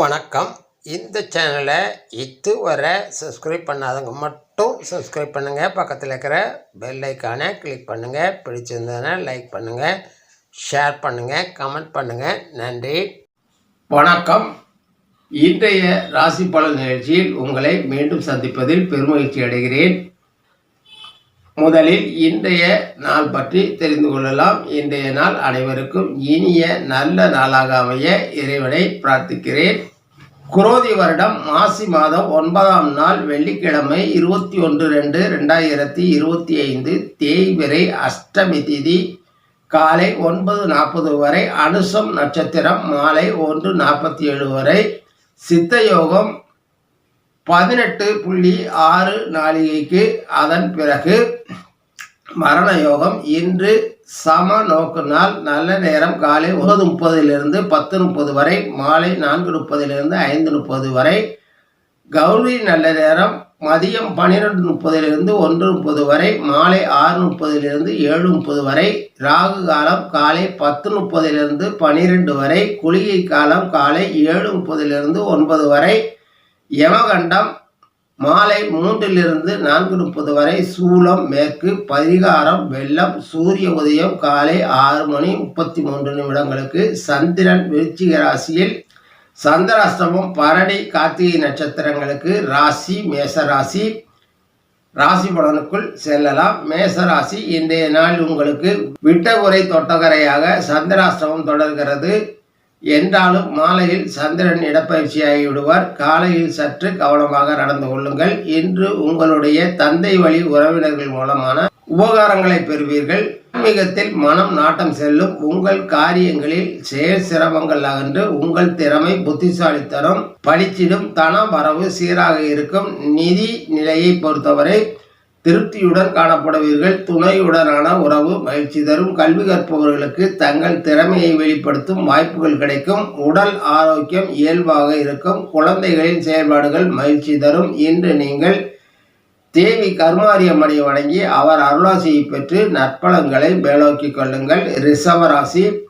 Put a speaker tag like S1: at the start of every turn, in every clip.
S1: வணக்கம். இந்த சேனலை இதுவரை சப்ஸ்கிரைப் பண்ணாதவங்க மட்டும் சப்ஸ்கிரைப் பண்ணுங்கள் பக்கத்தில் இருக்கிற பெல் ஐக்கானை கிளிக் பண்ணுங்கள் பிடிச்சிருந்ததுன்னா லைக் பண்ணுங்கள் ஷேர் பண்ணுங்கள் கமெண்ட் பண்ணுங்கள் நன்றி. வணக்கம். இன்றைய ராசி பலன் நிகழ்ச்சியில் உங்களை மீண்டும் சந்திப்பதில் பெருமகிழ்ச்சி அடைகிறேன். முதலில் இன்றைய நாள் பற்றி தெரிந்து கொள்ளலாம். இன்றைய நாள் அனைவருக்கும் இனிய நல்ல நாளாக அமைய இறைவனை பிரார்த்திக்கிறேன். குரோதி வருடம் மாசி மாதம் ஒன்பதாம் நாள் வெள்ளிக்கிழமை இருபத்தி ஒன்று ரெண்டு ரெண்டாயிரத்தி இருபத்தி ஐந்து தேய்பிரை அஷ்டமி திதி காலை ஒன்பது நாற்பது வரை அனுசம் நட்சத்திரம் மாலை ஒன்று நாற்பத்தி ஏழு வரை சித்த யோகம் பதினெட்டு புள்ளி ஆறு நாளிகைக்கு அதன் பிறகு மரண யோகம் இன்று சம நோக்கு நாள் நல்ல நேரம் காலை ஒன்பது முப்பதிலிருந்து பத்து முப்பது வரை மாலை நான்கு முப்பதிலிருந்து ஐந்து முப்பது வரை. கௌரி நல்ல நேரம் மதியம் பன்னிரெண்டு முப்பதிலிருந்து ஒன்று முப்பது வரை மாலை ஆறு முப்பதிலிருந்து ஏழு முப்பது வரை. ராகு காலம் காலை பத்து முப்பதிலிருந்து பனிரெண்டு வரை. குளிகை காலம் காலை ஏழு முப்பதிலிருந்து ஒன்பது வரை. யமகண்டம் மாலை மூன்றிலிருந்து நான்கு முப்பது வரை சூலம் மேற்கு பரிகாரம் வெள்ளம் சூரிய உதயம் காலை ஆறு மணி முப்பத்தி மூன்று நிமிடங்களுக்கு சந்திரன் விருச்சிக ராசியில் சந்திராஷ்டமம் பரணி கார்த்திகை நட்சத்திரங்களுக்கு ராசி மேசராசி. ராசி பலனுக்குள் செல்லலாம். மேசராசி இன்றைய நாள் உங்களுக்கு விட்டகுறை தொட்டகரையாக சந்திராஷ்டமம் தொடர்கிறது. என்றாலும் மாலையில் சந்திரன் இடப்பயிற்சியாகி விடுவார். காலையில் சற்று கவனமாக நடந்து கொள்ளுங்கள். இன்று உங்களுடைய தந்தை வழி உறவினர்கள் மூலமான உபகாரங்களை பெறுவீர்கள். ஆன்மீகத்தில் மனம் நாட்டம் செல்லும். உங்கள் காரியங்களில் செயல் சிரமங்கள் அகன்று உங்கள் திறமை புத்திசாலித்தனம் பளிச்சிடும் தன வரவு சீராக இருக்கும். நிதி நிலையை பொறுத்தவரை திருப்தியுடன் காணப்படுவீர்கள். துணையுடனான உறவு மகிழ்ச்சி தரும். கல்வி கற்பவர்களுக்கு தங்கள் திறமையை வெளிப்படுத்தும் வாய்ப்புகள் கிடைக்கும். உடல் ஆரோக்கியம் இயல்பாக இருக்கும். குழந்தைகளின் செயல்பாடுகள் மகிழ்ச்சி தரும். இன்று நீங்கள் தேவி கருமாரியம்மனை வணங்கி அவர் அருளாசியை பெற்று நற்பலன்களை மேலோக்கிக் கொள்ளுங்கள். ரிஷவராசி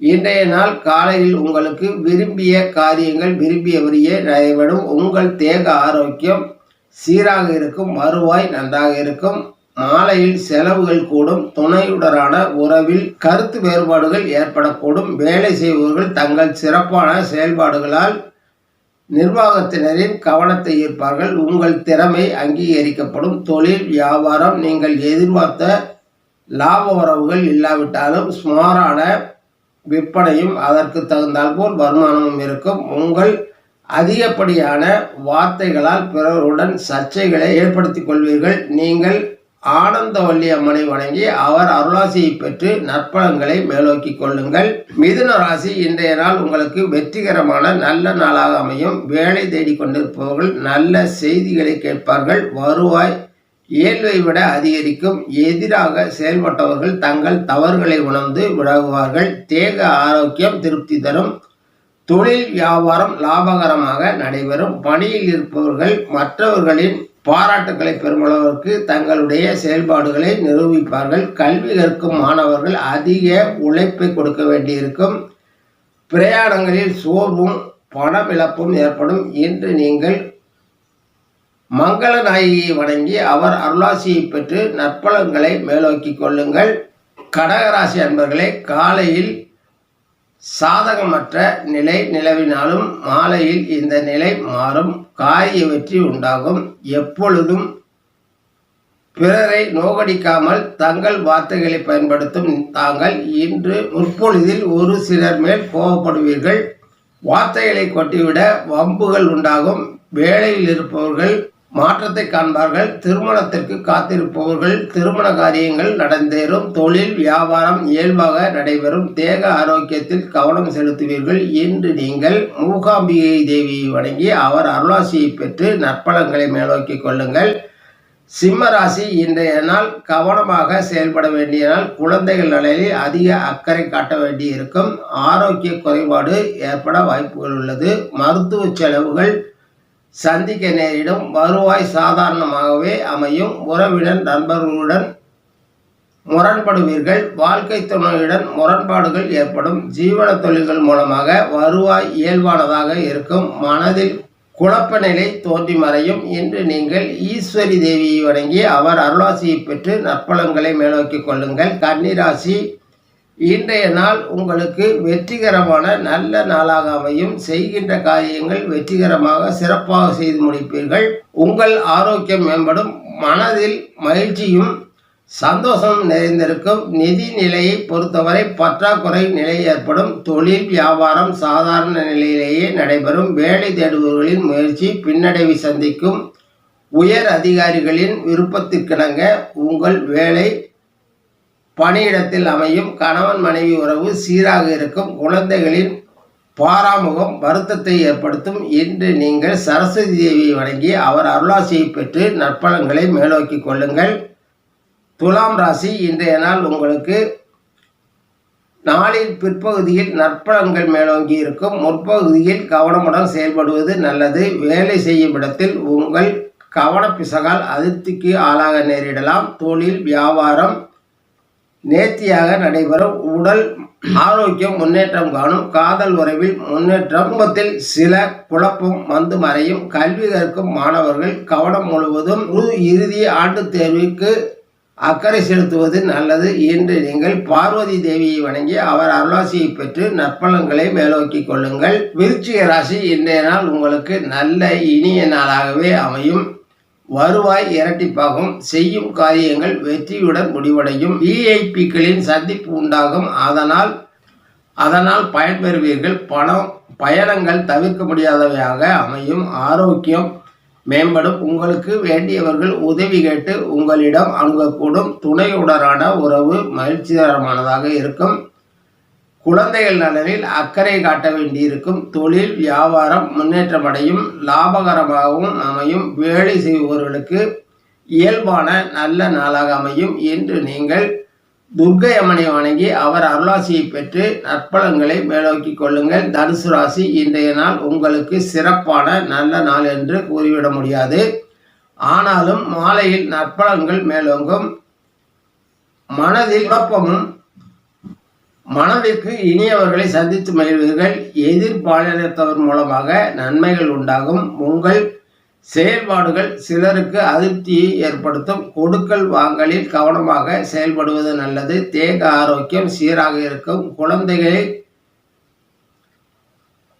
S1: இன்றைய நாள் காலையில் உங்களுக்கு விரும்பிய காரியங்கள் விரும்பியவரையே நடைபெறும் உங்கள் தேக ஆரோக்கியம் சீராக இருக்கும் வருவாய் நன்றாக இருக்கும். மாலையில் செலவுகள் கூடும் துணையுடனான உறவில் கருத்து வேறுபாடுகள் ஏற்படக்கூடும். வேலை செய்பவர்கள் தங்கள் சிறப்பான செயல்பாடுகளால் நிர்வாகத்தினரின் கவனத்தை ஈர்ப்பார்கள். உங்கள் திறமை அங்கீகரிக்கப்படும். தொழில் வியாபாரம் நீங்கள் எதிர்பார்த்த லாப உறவுகள் இல்லாவிட்டாலும் சுமாரான விற்பனையும் அதற்கு தகுந்தாற்போல் வருமானமும் இருக்கும். உங்கள் அதிகப்படியான வார்த்தைகளால் பிறருடன் சர்ச்சைகளை ஏற்படுத்தி கொள்வீர்கள். நீங்கள் ஆனந்தவல்லி அம்மனை வணங்கி அவர் அருளாசியை பெற்று நற்பலன்களை மேலோக்கி கொள்ளுங்கள். மிதுன ராசி இன்றைய நாள் உங்களுக்கு வெற்றிகரமான நல்ல நாளாக அமையும். வேலை தேடிக்கொண்டிருப்பவர்கள் நல்ல செய்திகளை கேட்பார்கள். வருவாய் இயல்பை விட அதிகரிக்கும். எதிராக செயல்பட்டவர்கள் தங்கள் தவறுகளை உணர்ந்து விலகுவார்கள். தேக ஆரோக்கியம் திருப்தி தரும். தொழில் வியாபாரம் லாபகரமாக நடைபெறும். பணியில் இருப்பவர்கள் மற்றவர்களின் பாராட்டுகளை பெருமளவிற்கு தங்களுடைய செயல்பாடுகளை நிரூபிப்பார்கள். கல்வி கற்கும் மாணவர்கள் அதிக உழைப்பை கொடுக்க வேண்டியிருக்கும். பிரயாணங்களில் சோர்வும் பணமிழப்பும் ஏற்படும். இன்று நீங்கள் மங்கள நாயகியை வணங்கி அவர் அருளாசியை பெற்று நற்பலன்களை மேலோக்கிக் கொள்ளுங்கள். கடகராசி அன்பர்களே காலையில் சாதகமற்ற நிலை நிலவினாலும் மாலையில் இந்த நிலை மாறும். காரிய வெற்றி உண்டாகும். எப்பொழுதும் பிறரை நோகடிக்காமல் தங்கள் வார்த்தைகளை பயன்படுத்தும் தாங்கள் இன்று முற்பொழுதில் ஒரு சிலர் மேல் கோபப்படுவீர்கள். வார்த்தைகளை கொட்டிவிட வம்புகள் உண்டாகும். வேலையில் இருப்பவர்கள் மாற்றத்தை காண்பார்கள். திருமணத்திற்கு காத்திருப்பவர்கள் திருமண காரியங்கள் நடந்தேறும். தொழில் வியாபாரம் இயல்பாக நடைபெறும். தேக ஆரோக்கியத்தில் கவனம் செலுத்துவீர்கள் இன்று நீங்கள் மூகாம்பிகை தேவியை வணங்கி அவர் அருளாசியை பெற்று நற்பலங்களை மேலோக்கிக் கொள்ளுங்கள். சிம்ம ராசி இன்றைய நாள் கவனமாக செயல்பட வேண்டிய நாள் குழந்தைகள் நலனில் அதிக அக்கறை காட்ட வேண்டியிருக்கும். ஆரோக்கிய குறைபாடு ஏற்பட வாய்ப்புகள் உள்ளது. மருத்துவ செலவுகள் சந்திக்க நேரிடும். வருவாய் சாதாரணமாகவே அமையும். உறவிடன் நண்பர்களுடன் முரண்படுவீர்கள். வாழ்க்கை துணையுடன் முரண்பாடுகள் ஏற்படும். ஜீவன தொழில்கள் மூலமாக வருவாய் இயல்பானதாக இருக்கும். மனதில் குழப்ப நிலை தோன்றி மறையும். இன்று நீங்கள் ஈஸ்வரி தேவியை வணங்கி அவர் அருளாசியை பெற்று நற்பலன்களை மேலோக்கிக் கொள்ளுங்கள். கன்னிராசி இன்றைய நாள் உங்களுக்கு வெற்றிகரமான நல்ல நாளாக அமையும். செய்கின்ற காரியங்கள் வெற்றிகரமாக சிறப்பாக செய்து முடிப்பீர்கள். உங்கள் ஆரோக்கியம் மேம்படும். மனதில் மகிழ்ச்சியும் சந்தோஷம் நிறைந்திருக்கும். நிதி நிலையை பொறுத்தவரை பற்றாக்குறை நிலை ஏற்படும். தொழில் வியாபாரம் சாதாரண நிலையிலேயே நடைபெறும். வேலை தேடுபவர்களின் முயற்சி பின்னடைவை சந்திக்கும். உயர் அதிகாரிகளின் விருப்பத்திற்கிணங்க உங்கள் வேலை பணியிடத்தில் அமையும் கணவன் மனைவி உறவு சீராக இருக்கும். குழந்தைகளின் பாராமுகம் வருத்தத்தை ஏற்படுத்தும். இன்று நீங்கள் சரஸ்வதி தேவியை வணங்கி அவர் அருளாசியை பெற்று நற்பலன்களை மேலோக்கி கொள்ளுங்கள். துலாம் ராசி இன்றைய நாள் உங்களுக்கு நாளின் பிற்பகுதியில் நற்பலன்கள் மேலோங்கி இருக்கும். முற்பகுதியில் கவனமுடன் செயல்படுவது நல்லது. வேலை செய்யும் இடத்தில் உங்கள் கவனப்பிசகால் அதிருப்திக்கு ஆளாக நேரிடலாம். தொழில் வியாபாரம் நேர்த்தியாக நடைபெறும். உடல் ஆரோக்கியம் முன்னேற்றம் காணும். காதல் உறவில் முன்னேற்றம். குடும்பத்தில் சில குழப்பம் வந்து மறையும். கல்வி கற்கும் மாணவர்கள் கவனம் முழுவதும் இறுதி ஆண்டு தேர்வுக்கு அக்கறை செலுத்துவது நல்லது என்று நீங்கள் பார்வதி தேவியை வணங்கி அவர் அருளாசியை பெற்று நற்பலன்களை மேலோக்கி கொள்ளுங்கள். விருச்சிக ராசி இன்றைய நாள் உங்களுக்கு நல்ல இனிய நாளாகவே அமையும். வருவாய் இரட்டிப்பாகும். செய்யும் காரியங்கள் வெற்றியுடன் முடிவடையும். விஐபிக்களின் சந்திப்பு உண்டாகும். அதனால் அதனால் பயன்பெறுவீர்கள் பணம் பயணங்கள் தவிர்க்க முடியாதவையாக அமையும். ஆரோக்கியம் மேம்படும். உங்களுக்கு வேண்டியவர்கள் உதவி கேட்டு உங்களிடம் அணுகக்கூடும். துணையுடனான உறவு மகிழ்ச்சிகரமானதாக இருக்கும். குழந்தைகள் நலனில் அக்கறை காட்ட வேண்டியிருக்கும். தொழில் வியாபாரம் முன்னேற்றமடையும் லாபகரமாகவும் அமையும். வேலை செய்பவர்களுக்கு இயல்பான நல்ல நாளாக அமையும் என்று நீங்கள் துர்க்கை அம்மனை வணங்கி அவர் அருளாசியை பெற்று நற்பலன்களை மேலோக்கி கொள்ளுங்கள். தனுசு ராசி இன்றைய நாள் உங்களுக்கு சிறப்பான நல்ல நாள் என்று கூறிவிட முடியாது. ஆனாலும் மாலையில் நற்பலன்கள் மேலோங்கும். மனதில் குழப்பமும் மனதிற்கு இனியவர்களை சந்தித்து மகிழ்வீர்கள். எதிர்பாலினத்தவர் மூலமாக நன்மைகள் உண்டாகும். உங்கள் செயல்பாடுகள் சிலருக்கு அதிருப்தியை ஏற்படுத்தும். கொடுக்கல் வாங்கலில் கவனமாக செயல்படுவது நல்லது. தேக ஆரோக்கியம் சீராக இருக்கும். குழந்தைகளை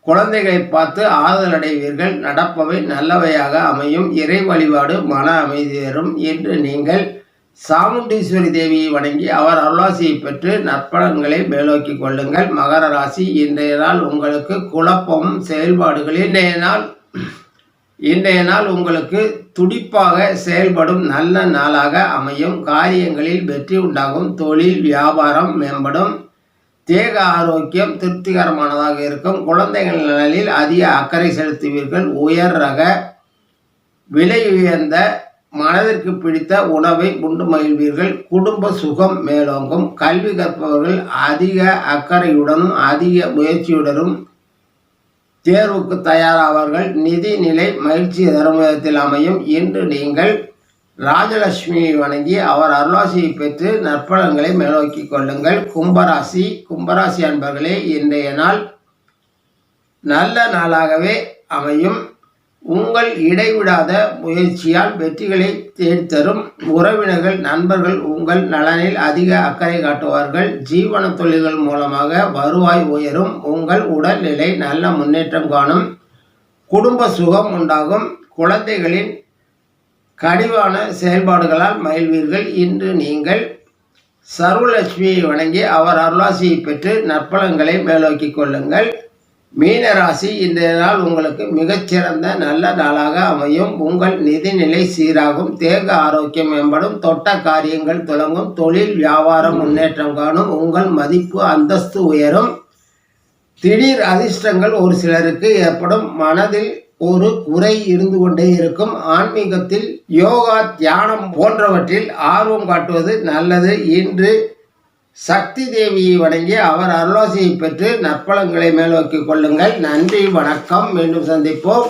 S1: குழந்தைகளை பார்த்து ஆறுதல் அடைவீர்கள் நடப்பவை நல்லவையாக அமையும். இறை வழிபாடு மன அமைதி தரும். என்று நீங்கள் சாமுண்டீஸ்வரி தேவியை வணங்கி அவர் அருளாசியை பெற்று நற்பலன்களை மேலோக்கி கொள்ளுங்கள். மகர ராசி இன்றைய நாள் உங்களுக்கு குழப்பம் செயல்பாடுகள். இன்றைய நாள் இன்றைய நாள் உங்களுக்கு துடிப்பாக செயல்படும் நல்ல நாளாக அமையும். காரியங்களில் வெற்றி உண்டாகும். தொழில் வியாபாரம் மேம்படும். தேக ஆரோக்கியம் திருப்திகரமானதாக இருக்கும். குழந்தைகள் நலனில் அதிக அக்கறை செலுத்துவீர்கள். உயர் ரக விலை உயர்ந்த மனதிற்கு பிடித்த உணவை உண்டு மகிழ்வீர்கள். குடும்ப சுகம் மேலோங்கும். கல்வி கற்பவர்கள் அதிக அக்கறையுடனும் அதிக முயற்சியுடனும் தேர்வுக்கு தயாராவார்கள். நிதி நிலை மகிழ்ச்சி தரும் விதத்தில் அமையும். இன்று நீங்கள் ராஜலட்சுமியை வணங்கி அவர் அருளாசியை பெற்று நற்பலன்களை மேலோக்கி கொள்ளுங்கள். கும்பராசி கும்பராசி அன்பர்களே இன்றைய நாள் நல்ல நாளாகவே அமையும். உங்கள் இடைவிடாத முயற்சியால் வெற்றிகளை தேடித்தரும் உறவினர்கள் நண்பர்கள் உங்கள் நலனில் அதிக அக்கறை காட்டுவார்கள். ஜீவன தொழில்கள் மூலமாக வருவாய் உயரும். உங்கள் உடல்நிலை நல்ல முன்னேற்றம் காணும். குடும்ப சுகம் உண்டாகும். குழந்தைகளின் கனிவான செயல்பாடுகளால் மகிழ்வீர்கள். இன்று நீங்கள் சர்வலட்சுமியை வணங்கி அவர் அருளாசியை பெற்று நற்பலன்களை மேலோக்கிக் கொள்ளுங்கள். மீனராசி இந்த நாள் உங்களுக்கு மிகச்சிறந்த நல்ல நாளாக அமையும். உங்கள் நிதிநிலை சீராகும். தேக ஆரோக்கியம் மேம்படும். தொட்ட காரியங்கள் தொடங்கும். தொழில் வியாபாரம் முன்னேற்றம் காணும். உங்கள் மதிப்பு அந்தஸ்து உயரும். திடீர் அதிர்ஷ்டங்கள் ஒரு சிலருக்கு ஏற்படும். மனதில் ஒரு குறை இருந்து கொண்டே இருக்கும். ஆன்மீகத்தில் யோகா தியானம் போன்றவற்றில் ஆர்வம் காட்டுவது நல்லது. இன்று சக்தி தேவியை வணங்கி அவர் அருளாசியை பெற்று நற்பலங்களை மேலோக்கிக் கொள்ளுங்கள். நன்றி வணக்கம். மீண்டும் சந்திப்போம்.